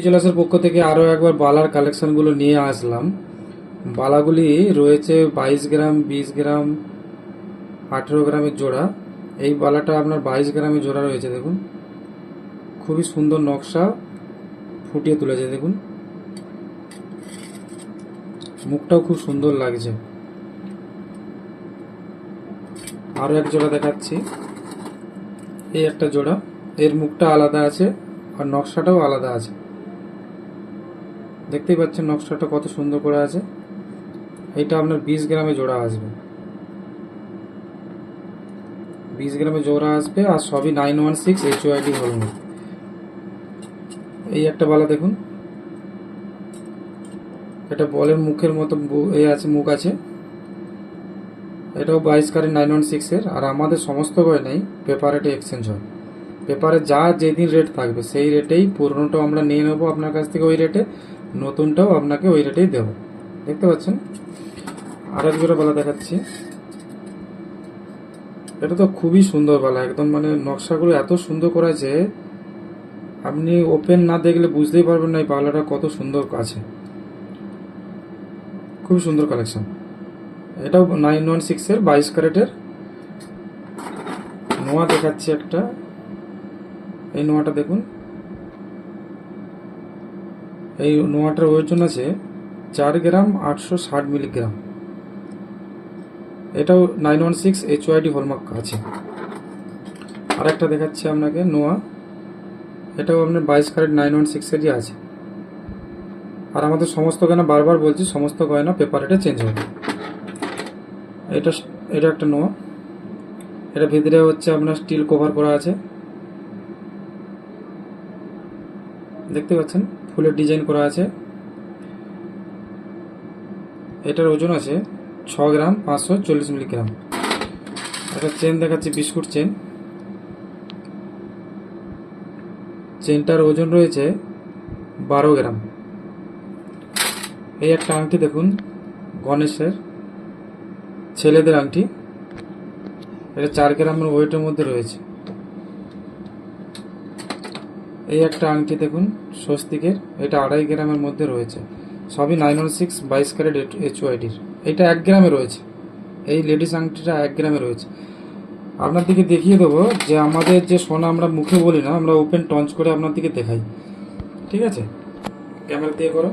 জলাসের পক্ষ থেকে আরও একবার বালার কালেকশনগুলো নিয়ে আসলাম। বালাগুলি রয়েছে বাইশ গ্রাম, বিশ গ্রাম, আঠেরো গ্রামের জোড়া। এই বালাটা আপনার বাইশ গ্রামের জোড়া রয়েছে, দেখুন। খুবই সুন্দর নকশা ফুটিয়ে তুলেছে, দেখুন। মুখটাও খুব সুন্দর লাগছে। আরও এক জোড়া দেখাচ্ছি। এই একটা জোড়া। এর মুখটা আলাদা আছে আর নকশাটাও আলাদা আছে। দেখতেই পাচ্ছেন নকশাটা কত সুন্দর করে আছে। এটা আপনার বিশ গ্রামে জোড়া আসবে। বিশ গ্রামে জোড়া আসবে আর সবই nine one six H UID হলমে এই একটা বালা দেখুন। এটা বলের মুখের মতো এ আছে, মুখ আছে। এটাও বাইশ কারের নাইন ওয়ান সিক্সের আর আমাদের সমস্ত গয়নাই পেপারেটে এক্সচেঞ্জ হয়। পেপারে যা যেদিন রেট থাকবে, সেই রেটেই পুরনোটাও আমরা নিয়ে নেব আপনার কাছ থেকে ওই রেটে নতুনটাও আপনাকে ওই রেটেই দেবো। দেখতে পাচ্ছেন? আর এক জোড়া বালা দেখাচ্ছি। এটা তো খুবই সুন্দর বালা, একদম মানে নকশাগুলো এত সুন্দর করেছে আপনি ওপেন না দেখলে বুঝতেই পারবেন না এই বালাটা কত সুন্দর আছে। খুবই সুন্দর কালেকশন এটাও নাইন ওয়ান সিক্সের বাইশ ক্যারেটের। নোয়া দেখাচ্ছি একটা। এই নোয়াটা দেখুন। এই নোয়াটার ওজন আছে চার গ্রাম আটশো ষাট মিলিগ্রাম। এটাও nine one six H UID hallmark আছে। আর একটা দেখাচ্ছি আপনাকে নোয়া এটাও আপনার বাইশ ক্যারেট নাইন ওয়ান সিক্সেরই আছে। আর আমাদের সমস্ত গয়না বারবার বলছি, সমস্ত গয়না পেপার রেটে চেঞ্জ হবে। এটা এটা একটা নোয়া এটা ভিতরে হচ্ছে আপনার স্টিল কভার করা আছে। দেখতে পাচ্ছেন, ফুলের ডিজাইন করা আছে। এটার ওজন আছে ছ গ্রাম পাঁচশো চল্লিশ মিলিগ্রাম। একটা চেন দেখাচ্ছি, বিস্কুট চেন। চেনটার ওজন রয়েছে বারো গ্রাম। এই একটা আংটি দেখুন, গণেশের ছেলেদের আংটি। এটা চার গ্রামের ওয়েটের মধ্যে রয়েছে। এই একটা আংটি দেখুন, স্বস্তিকের। এটা আড়াই গ্রামের মধ্যে রয়েছে। সবই নাইন ওয়ান সিক্স বাইশ ক্যারেট এইচ ওয়াইডির এটা এক গ্রামে রয়েছে। এই লেডিস আংটিটা এক গ্রামে রয়েছে। আপনার দিকে দেখিয়ে দেবো যে আমাদের যে সোনা আমরা মুখে বলি না, আমরা ওপেন টঞ্চ করে আপনার দিকে দেখাই। ঠিক আছে? ক্যামেরা দিয়ে করো।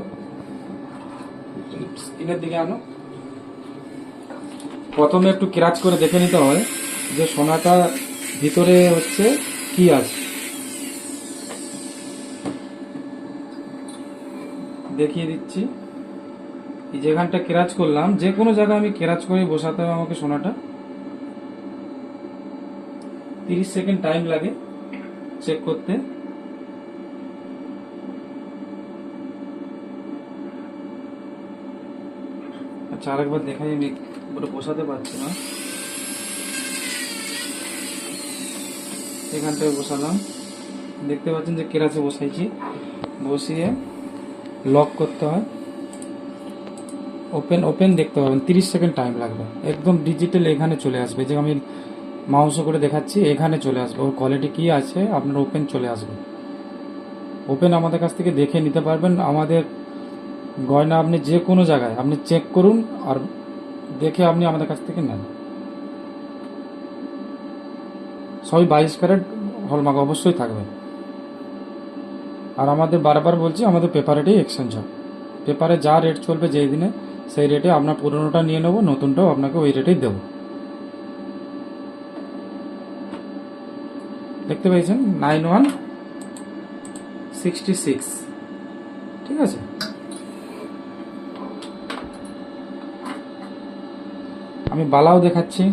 স্ক্রিনের দিকে আনো। প্রথমে একটু ক্রাচ করে দেখে নিতে হয় যে সোনাটা ভিতরে হচ্ছে কি আছে। দেখিয়ে দিচ্ছি। যেখানটা কেরাচ করলাম, যে কোনো জায়গায় আমি কেরাচ করে বসাতে হবে আমাকে সোনাটা। তিরিশ সেকেন্ড টাইম লাগে চেক করতে। আচ্ছা আরেকবার দেখাই আমি পুরো বসাতে পারছি না। এখানটায় বসালাম। দেখতে পাচ্ছেন যে কেরাচে বসাইছি। বসিয়ে লক করতে হয়। ওপেন ওপেন দেখতে পাবেন তিরিশ সেকেন্ড টাইম লাগবে। একদম ডিজিটাল এখানে চলে আসবে। যে আমি মাউসও করে দেখাচ্ছি, এখানে চলে আসবে। ওর কোয়ালিটি কি আছে, আপনার ওপেন চলে আসবে। ওপেন আমাদের কাছ থেকে দেখে নিতে পারবেন। আমাদের গয়না আপনি যে কোনো জায়গায় আপনি চেক করুন আর দেখে আপনি আমাদের কাছ থেকে নেন। সবই বাইশ ক্যারেট হলমার্ক অবশ্যই থাকবে। আর আমাদের বারবার বলছি, আমাদের পেপারেটেই এক্সচেঞ্জ হয় পেপারে যা রেট চলবে যেই দিনে, সেই রেটে আপনার পুরনোটা নিয়ে নেব, নতুনটাও আপনাকে ওই রেটেই দেবো। দেখতে পেয়েছেন? নাইন ওয়ান সিক্সটি সিক্স ঠিক আছে? আমি বালাও দেখাচ্ছি।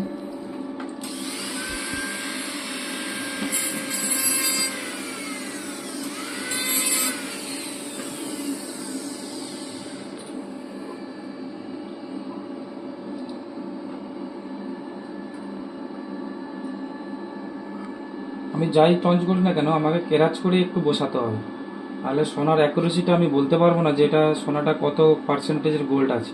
যাই টঞ্চ করি না কেন, আমাকে কেরাচ করে একটু বসাতে হবে। তাহলে সোনার অ্যাকুরেসিটা আমি বলতে পারব না যে এটা সোনাটা কত পার্সেন্টেজের গোল্ড আছে।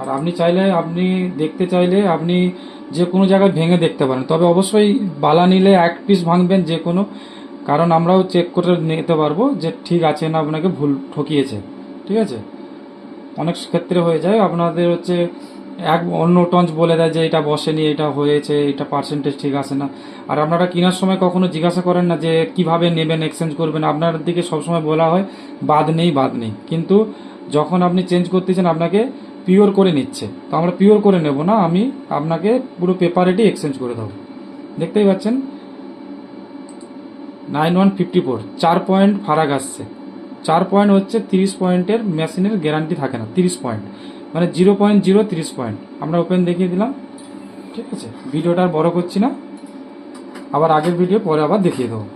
আর আপনি চাইলে, আপনি দেখতে চাইলে আপনি যে কোনো জায়গায় ভেঙে দেখতে পারেন। তবে অবশ্যই বালা নিলে এক পিস ভাঙবেন যে কোনো, কারণ আমরাও চেক করে নিতে পারব যে ঠিক আছে না আপনাকে ভুল ঠকিয়েছে। ঠিক আছে? অনেক ক্ষেত্রে হয়ে যায়। আপনাদের হচ্ছে এক অন্য টঞ্চ বলে দেয় যে এটা বসেনি, এটা হয়েছে, এটা পার্সেন্টেজ ঠিক আসে না। আর আপনারা কেনার সময় কখনো জিজ্ঞাসা করেন না যে কীভাবে নেবেন এক্সচেঞ্জ করবেন, আপনার দিকে সবসময় বলা হয়, বাদ নেই বাদ নেই। কিন্তু যখন আপনি চেঞ্জ করতেছেন, আপনাকে পিওর করে নিচ্ছে। তো আমরা পিওর করে নেব না, আমি আপনাকে পুরো পেপারেটি এক্সচেঞ্জ করে দেবো। দেখতেই পাচ্ছেন? নাইন ওয়ান ফিফটি ফোর চার পয়েন্ট ফারাক আসছে। চার পয়েন্ট হচ্ছে তিরিশ পয়েন্টের মেশিনের গ্যারান্টি থাকে না, তিরিশ পয়েন্ট মানে জিরো পয়েন্ট জিরো তিরিশ পয়েন্ট। আমরা ওপেন দেখিয়ে দিলাম। ঠিক আছে? ভিডিওটা আর বড় করছি না। আবার আগের ভিডিও পরে আবার দেখিয়ে দেবো।